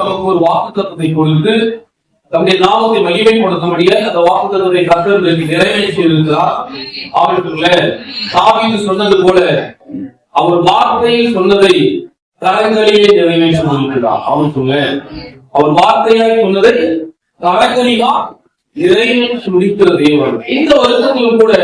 தமக்கு ஒரு வாக்கு தத்துவத்தை கொடுத்து தம்முடைய நாமத்தை மகிமைப்படுத்தும்படிய அந்த வாக்கு தத்துவத்தை கத்தர் நிறைவேற்றி இருக்கிறார். அவர்களுக்குள்ள தாவீது சொன்னது போல அவர் வார்த்தையில் சொன்னதை தரங்களிலே நிறைவேற்றி கொண்டிருக்கிறார் அவன் சொல்ல அவர் வார்த்தையாய் சொன்னதை கரங்களிலா நிறைவேற்றி துடிக்கிற தேவன். இந்த வருஷத்திலும் கூட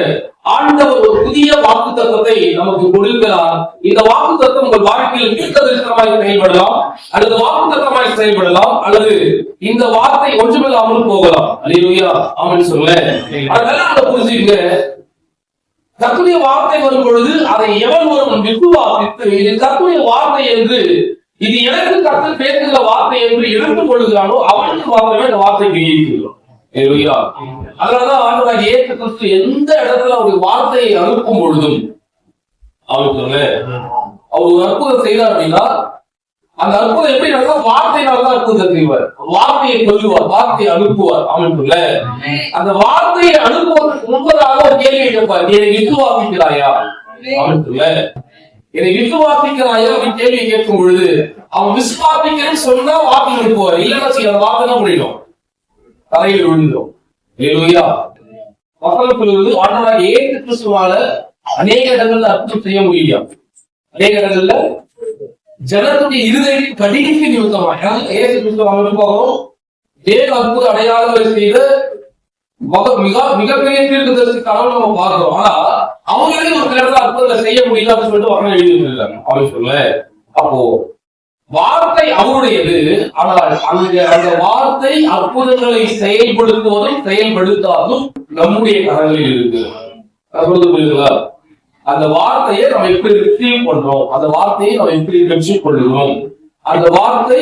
ஆண்டவர் ஒரு புதிய வாக்கு தத்துவத்தை நமக்கு கொடுக்கிறார். இந்த வாக்கு தத்துவம் உங்கள் வாழ்க்கையில் தீர்க்க தரிசனமாய் செயல்படலாம். அல்லது வாக்கு தத்துவமாய் செயல்படலாம். அல்லது இந்த வார்த்தை ஒன்றுமில்லாமல் போகலாம். அலையா அவன் சொல்ல அதனால அதை புரிஞ்சுங்க கத்துடைய வார்த்தை வரும் பொழுது அதை எவன் ஒருவன் விசுவாசித்து இது கத்துடைய வார்த்தை என்று இது எனக்கு கத்து பேசுகிற வார்த்தை என்று எடுத்துக் கொள்கிறானோ அவனுக்கு மாத்திரமே இந்த வார்த்தை ஈர்க்கிறோம் அதனாலதான் ஆண்டவராக இயேசு கிறிஸ்து எந்த இடத்துல அவருடைய வார்த்தையை அனுப்பும் பொழுதும் அவருக்கு அவர் ஒரு அற்புதம் செய்தார் அப்படின்னா அந்த அற்புதம் எப்படி நடந்தா வார்த்தையினாலதான் அற்புதம் செய்வார். வார்த்தையை சொல்லுவார் வார்த்தையை அனுப்புவார் அமைப்புல அந்த வார்த்தையை அனுப்புவதற்கு முன்பதாக ஒரு கேள்வி கேட்பார் என்னை விசுவாசிக்கிறாயா? அமைப்புல என்னை விசுவாசிக்கிறாயா? அப்படின்னு கேள்வி கேட்கும் பொழுது அவன் விசுவாசிக்கிறேன்னு சொன்னா வார்த்தை அனுப்புவார். இல்லைன்னா செய்ய அந்த வார்த்தை தான் முடியும் தரையில் விழுந்தோம். ஏலுயா மக்களுக்கு ஏற்று கிறிஸ்துவால அநேக இடங்கள்ல அற்புதம் செய்ய முடியும் அநேக இடங்கள்ல ஜனத்துடைய இருதயத்தில் கடினிக்கு நிமித்தமா ஏசு கிறிஸ்துவ அனுபவம் ஏழு அற்புத அடையாளங்களை செய்த மக- மிக மிகப்பெரிய தீர்க்கதரிசி கடவுள் நம்ம பார்க்கிறோம். ஆனா அவங்களே ஒரு நேரத்தில் இடத்துல அற்புதங்களை செய்ய முடியல அப்படின்னு சொல்லிட்டு வரணும் எழுதியிருக்காங்க அவன் சொல்ல. அப்போ வார்த்தை அவருடையது. ஆனால் அந்த அந்த வார்த்தை அற்புதங்களை செயல்படுத்துவதும் செயல்படுத்தாதும் நம்முடைய கரங்களில் இருக்கு புரியுதுங்களா? அந்த வார்த்தையை நம்ம எப்படி ரிசீவ் பண்றோம்? அந்த வார்த்தையை நம்ம எப்படி ரிசீவ் கொள்கிறோம்? அந்த வார்த்தை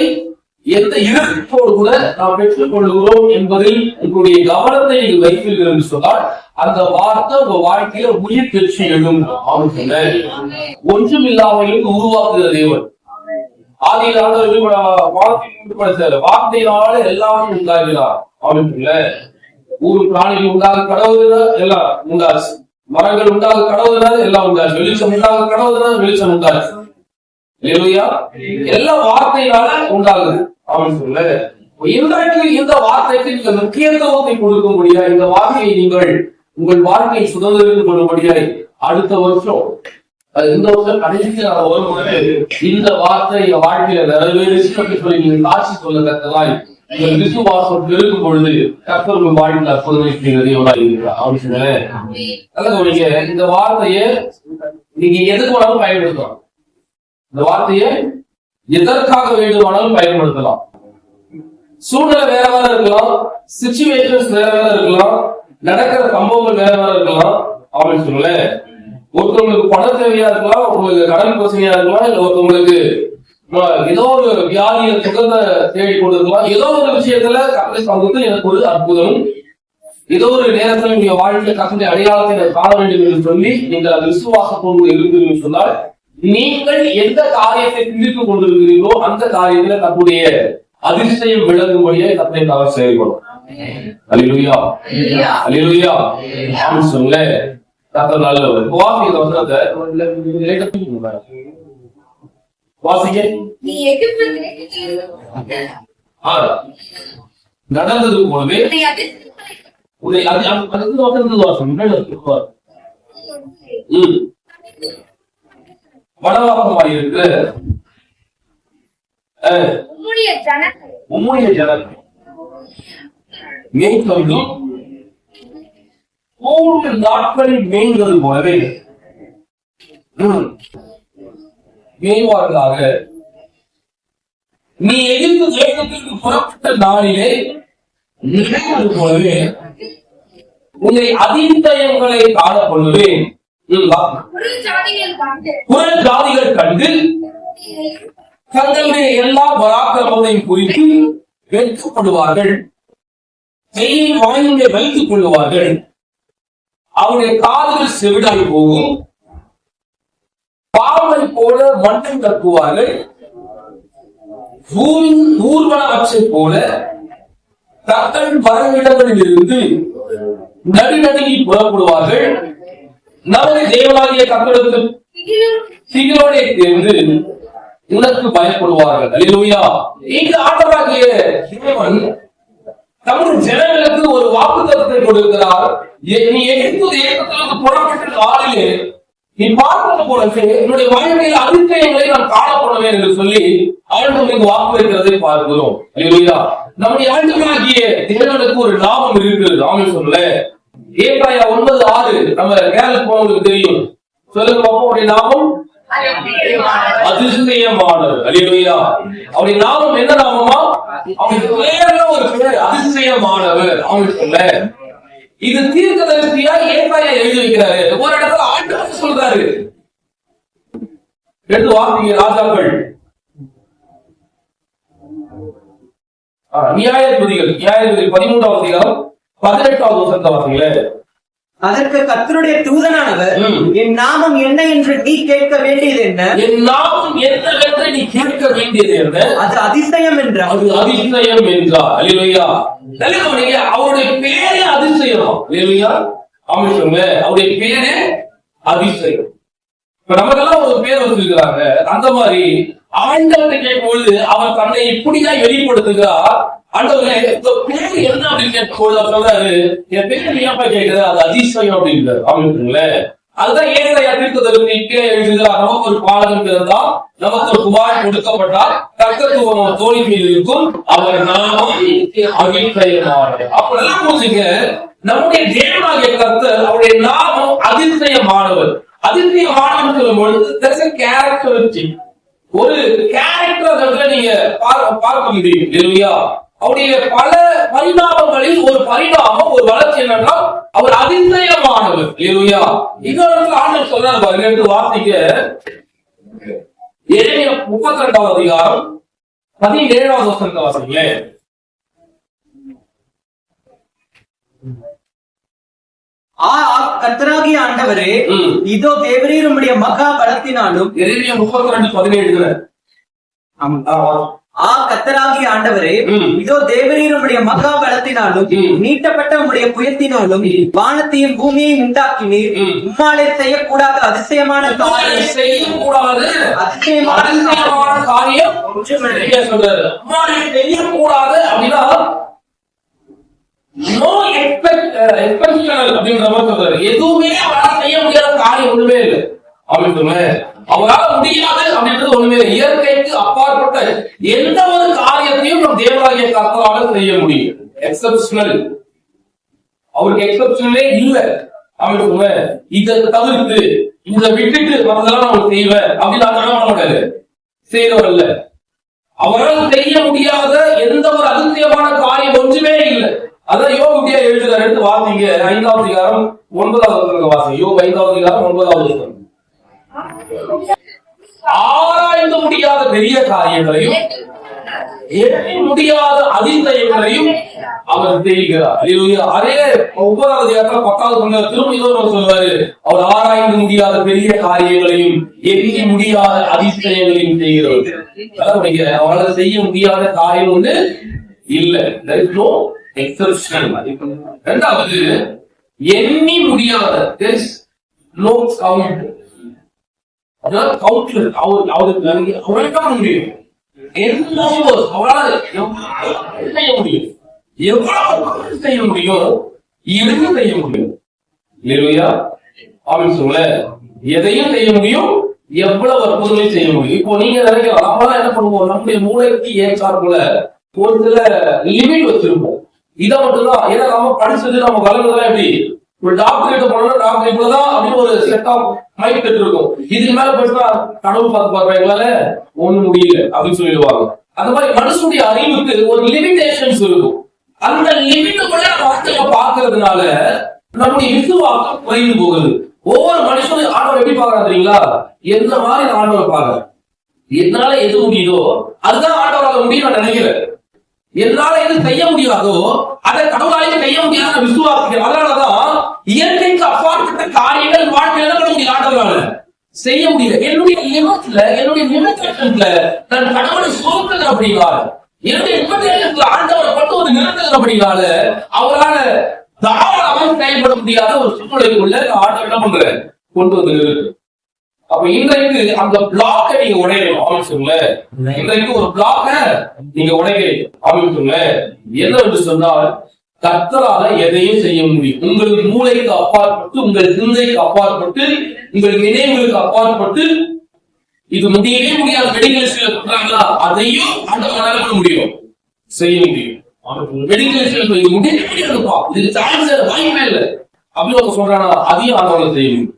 எந்த இருப்போடு கூட நாம் பெற்றுக் கொள்கிறோம் என்பதில் உங்களுடைய கவனத்தை நீங்கள் வைப்பீர்கள் என்று சொன்னால் அந்த வார்த்தை உங்க வாழ்க்கையில உயிர் பெற்று எழும். அவன் சொன்ன ஒன்றும் இல்லாமலும் உருவாக்குகிற தேவன். ஆதியில் ஆண்டவர் வார்த்தை வார்த்தையினால எல்லாமே உண்டாகிறார் ஊர் பிராணிகள் உண்டாக கடவுள் எல்லாம் உண்டாச்சு. மரங்கள் உண்டாக கடவுள் எல்லாம் உண்டாச்சு. வெளிச்சம் உண்டாக கடவுள் வெளிச்சம் உண்டாச்சு. இல்லையா எல்லா வார்த்தையினால உண்டாகுது. அவன் சொல்ல இன்றைக்கு இந்த வார்த்தைக்கு நீங்க முக்கியத்துவத்தை கொடுக்க முடியாது இந்த வார்த்தையை நீங்கள் உங்கள் வாழ்க்கையை சுதந்திரம் கொள்ளும்படியாய் அடுத்த வருஷம் இந்த வருஷம் கடைசி நாள் வரும் இந்த வார்த்தை என் வாழ்க்கையில நிறைவேறிச்சு அப்படின்னு சொல்லி நீங்க காட்சி சொல்ல இருக்கும் உங்கள் விசுவாசம் பெருக்கும் பொழுது கர்த்தர் உங்கள் வாழ்க்கையில் அற்புதமை செய்கிற இருக்கிறார். அப்படின்னு இந்த வார்த்தையை நீங்க எதுக்கு வேணாலும் பயன்படுத்தலாம். இந்த வார்த்தையை எதற்காக வேண்டுமானாலும் பயன்படுத்தலாம். சூழ்நிலை வேற வேற இருக்கலாம் சிச்சுவேஷன்ஸ் வேற வேற இருக்கலாம் நடக்கிற சம்பவங்கள் வேற வேற இருக்கலாம். அப்படின்னு சொல்லல ஒருத்தவங்களுக்கு பண தேவையா இருக்கலாம் ஒருத்தவங்களுக்கு கடன் பிரச்சனையா இருக்கலாம் இல்ல ஒருத்தவங்களுக்கு ஏதோ ஒரு வியாதிய சுகத்தை தேடி கொண்டிருக்கலாம். ஏதோ ஒரு விஷயத்துல கத்தரை சமூகத்தில் எனக்கு ஒரு அற்புதம் ஏதோ ஒரு நேரத்தில் நீங்க வாழ்க்கையில கத்தனை அடையாளத்தை நான் காண வேண்டும் என்று சொல்லி நீங்கள் அது விசுவாசத்தோடு இருந்தீர்கள் சொன்னால் நீங்கள் எந்த காரியத்தை சிந்தித்துக் கொண்டிருக்கிறீர்களோ அந்த காரியத்துல தன்னுடைய அதிர்ஷ்டம் விளங்கும்படியே கத்தனை அவர் செயல்படும் அலிலுயா அலிலுயா ஆமென் சொல்லுங்க. கத்தர் நல்லவர். வாசிங்க தேசத்தில் ஆறு. நடந்தது போலவே உன்னை அது அது- வாசம். இருக்கிற உம்முடைய ஜனங்கள். மூன்று நாட்களில் மேய்ந்தது போலவே. மேய்வார்களாக நீ எகிப்து தேசத்திற்கு புறப்பட்ட நாளிலே நிகழ்வது போலவே உன்னை அதிந்தயங்களை காணப்படுவேன் கண்டு புற ஜாதிகள் கண்டு தங்களுடைய எல்லா பராக்கிரமத்தையும் குறித்து வெட்கப்படுவார்கள். செய்யும் வாயிலே வைத்துக் கொள்வார்கள் அவருடைய காதுகள் செவிடாய் போகும். பாம்பை போல மண்ணை கட்டுவார்கள் பூமியின் ஊர்வன அச்சை போல தங்கள் வரவிடங்களில் இருந்து நடுநடுங்கி புறப்படுவார்கள். நமது தேவனாகிய தங்களுக்கு திகிலும் சேர்ந்து உனக்கு பயப்படுவார்கள். அல்லேலூயா. இங்கு ஆண்டவராகிய தேவன் தமிழ் ஜனங்களுக்கு ஒரு வாக்கு தத்துவத்தை கொடுக்கிறார் நீ எகிப்து தேசத்திலிருந்து புறப்பட்ட நாளிலே நீ பார்த்தது போலவே என்னுடைய வாழ்க்கையில் அதிசயங்களை நான் காணப்படுவேன் என்று சொல்லி ஆண்டவருக்கு வாக்கு வைக்கிறதை பார்க்கிறோம். இல்லையா நம்முடைய ஆண்டவராகிய தேவனுக்கு ஒரு லாபம் இருக்கிறது. ஆமென் சொல்ல ஏசாயா ஒன்பது ஆறு நம்ம கேரள போனவங்களுக்கு தெரியும். சொல்லுங்க பாப்போம் லாபம்? அதிசயமானவர். அவருடைய நாமம் என்ன நாமமா? பேர்ல ஒரு பேர் அதிசயமானவர். ஏசாயா எழுதி வைக்கிறாரு. ஒரு இடத்துல ஆண்டவர் சொல்றாரு. எடுத்து வாசிங்க ராஜாக்கள். நியாயாதிபதிகள் நியாயாதிபதிகள் பதிமூன்றாவது அதிகாரம் பதினெட்டாவது வசனத்தை அதற்கு கர்த்தருடைய தூதனானவர். என் நாமம் என்ன என்று நீ கேட்க வேண்டியது என்ன? என் நாமம் என்னவென்று நீ கேட்க வேண்டியது என்ன? அது அதிசயம் என்றார். அது அதிசயம் என்றார். நல்ல கவனிங்க அவருடைய பேரே அதிசயம். அல்லேலூயா ஆமென் சொல்லுங்க. அவருடைய பேரே அதிசயம். இப்ப நமக்கெல்லாம் ஒரு பேர் வந்திருக்கிறாங்க. அந்த மாதிரி ஆண்டவரை கேட்கும்போது அவர் தன்னை இப்படிதான் வெளிப்படுத்துகிறார் ஆண்டவரே இந்த பேர் என்ன அப்படின்னு கேட்கும்போது அவர் சொல்றாரு என் பேர் ஏன்ப்பா கேட்குது அது அதிசயம் அப்படின்றாரு ஆமென் அதுதான் ஏழையா தீர்க்கதரிசி கீழே எழுதுகிறார் நமக்கு ஒரு பாலகம் இருந்தால் நமக்கு ஒரு குமார் கொடுக்கப்பட்டால் தக்கத்துவம் தோழி மீது இருக்கும். அவர் நாமம் அதிசயமானவர் அப்படிலாம் புரிஞ்சுங்க நம்முடைய தேவனாகிய கர்த்தர் அவருடைய நாமம் அதிசயமானவர் அதிசயமானவர் சொல்லும் பொழுது கேரக்டரிஸ்டிக் ஒரு கேரக்டர் நீங்க பார்க்க முடியும் இல்லையா? அவருடைய பல பரிணாமங்களில் ஒரு பரிணாமம் ஒரு வளர்ச்சி என்னன்னா அவர் அதிசயமானவர் இல்லையா? இன்னொரு ஆண்டு சொல்றாரு பாருங்க என்று வாசிக்க ஏழைய முப்பத்தி ரெண்டாவது அதிகாரம் பதினேழாவது வசனத்தை வாசிங்களேன். ஆ ஆ, கர்த்தராகிய ஆண்டவரே. இதோ தேவரீர் உம்முடைய மகா பலத்தினாலும் முப்பத்தி ரெண்டு பதினேழு ஆ கர்த்தராகிய ஆண்டவரே. இதோ தேவரீர் உம்முடைய மகா பலத்தினாலும். நீட்டப்பட்ட உம்முடைய புயத்தினாலும். வானத்தையும் பூமியையும் உண்டாக்கினீர். உம்மாலே செய்யக்கூடாத அதிசயமான காரியம் செய்யக்கூடாது அதிசயமான காரியம் சொல்றாரு செய்யக்கூடாது அப்படின்னா நோ எக்ஸ்பெக்ட் எக்ஸ்பெக்ஷனல் அப்படின்ற மாதிரி சொல்றாரு. எதுவுமே அவரால் செய்ய முடியாத காரியம் ஒண்ணுமே இல்லை. அப்படின்னு சொல்லுவேன் அவரால் முடியாது அப்படின்றது ஒண்ணுமே இல்லை. இயற்கைக்கு அப்பாற்பட்ட எந்த ஒரு காரியத்தையும் நம் தேவராகிய கர்த்தரால செய்ய முடியும். எக்ஸப்ஷனல் அவருக்கு எக்ஸப்ஷனலே இல்ல. அப்படின்னு சொல்லுவேன் இதை தவிர்த்து இதை விட்டுட்டு மற்றதெல்லாம் நம்ம செய்வேன் அப்படின்னு அதெல்லாம் பண்ண மாட்டாரு? செய்யறவர் இல்ல அவரால் செய்ய முடியாத எந்த ஒரு அதிசயமான காரியம் ஒன்றுமே இல்லை அதான் யோகியா எழுதுகிறார் எடுத்து வாசிங்க ஐந்தாவது அதிகாரம் ஒன்பதாவது வசனத்தை வாசிங்க. ஐந்தாவது அதிகாரம் ஒன்பதாவது ஆராய்ந்து முடியாத பெரிய காரியங்களையும் எண்ணி முடியாத அதிசயங்களையும் அவர் தெரிகிறார் அதே ஒன்பதாவது இடத்துல பத்தாவது சொன்ன திரும்ப இன்னொரு சொல்வாரு அவர் ஆராய்ந்து முடியாத பெரிய காரியங்களையும் எண்ணி முடியாத அதிசயங்களையும் செய்கிறவர். அவரால் செய்ய முடியாத காரியம் ஒண்ணு இல்லை. There is ரெண்டாவது எண்ணி முடியாத there is no அதாவது கவுண்டர் அவர் அவருக்கு அவரால் முடியும். எவ்வளவு அவரால் எவ்வளவு செய்ய முடியும்? எவ்வளவு செய்ய முடியும்? இருந்து செய்ய முடியும். இல்லையா அப்படின்னு சொல்ல எதையும் செய்ய முடியும்? எவ்வளவு அற்புதமே செய்ய முடியும்? இப்போ நீங்க நினைக்கலாம் நம்மளாம் என்ன பண்ணுவோம்? நம்முடைய மூளைக்கு ஏற்றாற்போல ஒரு சில லிமிட் வச்சிருப்போம். இதை மட்டும்தான். ஏன்னா நம்ம படிச்சது நம்ம வளர்ந்ததெல்லாம் எப்படி? ஒரு டாக்டர் கிட்ட போனோம்னா டாக்டர் இவ்வளவுதான் அப்படின்னு ஒரு செட் ஆஃப் மைண்ட் செட் இருக்கும். இதுக்கு மேல பேசினா கடவுள் பார்த்து பாக்குறேன் எங்களால ஒண்ணும் முடியல அப்படின்னு சொல்லிடுவாங்க. அந்த மாதிரி மனுஷனுடைய அறிவுக்கு ஒரு லிமிடேஷன்ஸ் இருக்கும். அந்த லிமிட்டுக்குள்ள வார்த்தையை பாக்குறதுனால நம்முடைய விசுவாக்கம் குறைந்து போகுது. ஒவ்வொரு மனுஷனும் ஆண்டவர் எப்படி பாக்குறாங்க தெரியுங்களா? எந்த மாதிரி நான் ஆண்டவரை பாக்குறேன் என்னால எது முடியுதோ அதுதான் ஆண்டவரால முடியும் நான் நினைக்கிறேன். என்னால எது செய்ய முடியாதோ அதை கடவுளாலே செய்ய முடியாத விசுவாசிக்கிறேன். அதனாலதான் இயற்கைக்கு அப்பாற்பட்ட காரியங்கள் வாழ்க்கையில பண்ண முடியும் ஆண்டவரால. செய்ய முடியல. என்னுடைய லிமிட்ல என்னுடைய லிமிட்டேஷன்ல நான் கடவுளை சுமக்குது அப்படின்னால என்னுடைய லிமிட்டேஷன்ல ஆண்டவரை மட்டும் ஒரு நிறுத்தது அப்படின்னால அவரால தாராளமாக செயல்பட முடியாத ஒரு சூழ்நிலைக்குள்ள ஆண்டவர் என்ன பண்ற கொண்டு வந்து நிறுத்து அப்ப இன்றைக்கு அந்த பிளாக்க நீங்க உடையணும். ஆமிச்சுங்கள இன்றைக்கு ஒரு பிளாக்க நீங்க உடைக்கிறீங்க ஆமிச்சுங்கள என்ன என்று சொன்னால் கர்த்தரால எதையும் செய்ய முடியும். உங்கள் மூளைக்கு அப்பாற்பட்டு உங்கள் சிந்தைக்கு அப்பாற்பட்டு உங்கள் நினைவுகளுக்கு அப்பாற்பட்டு இது முடியவே முடியாது. மெடிக்கல் பண்றாங்களா அதையும் ஆண்டவரால பண்ண முடியும். செய்ய முடியும். மெடிக்கல் இது முடியவே முடியாதுப்பா. இதுக்கு சான்ஸ் வாய்ப்பே இல்லை. அப்படின்னு சொல்றானா அதையும் ஆண்டவரால செய்ய முடியும்.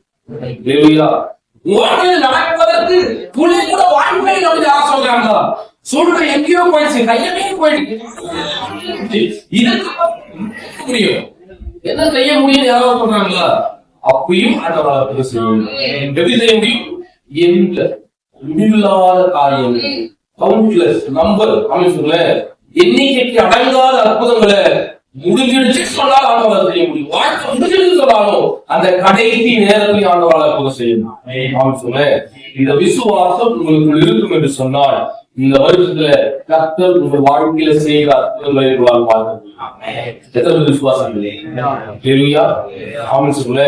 தேவையா நடப்பதற்கு துளி கூட வாய்ப்பை இல்லை யார் சொல்றாங்க? சொல்ற எங்கேயோ போயிடுச்சு கையமே போயிடுச்சு. இதுக்கு முடியும் என்ன செய்ய முடியும் யாரோ சொல்றாங்க அப்பயும் ஆண்டவரால் செய்ய முடியும் எப்படி செய்ய முடியும் எந்த முடிவில்லாத காரியங்கள். கவுண்ட்லெஸ் நம்பர் அப்படின்னு சொல்ல எண்ணிக்கைக்கு அடங்காத அற்புதங்களை. முடிஞ்சிடுச்சு சொன்னால் ஆண்டவரால் செய்ய முடியும். வாழ்க்கை முடிஞ்சிடுச்சு சொன்னாலும் அந்த கடைசி நேரத்தில் ஆண்டவரால் அற்புதம் செய்யணும் அமைச்சுங்கள இந்த விசுவாசம் உங்களுக்கு இருக்கும் என்று சொன்னால் இந்த வருஷத்துல கர்த்தர் உங்கள் வாழ்க்கையில செய்கிற அற்புதங்களை உங்களால் பார்க்க எத்தனை விசுவாசம் இல்லை? ஆமென். சொல்லுங்க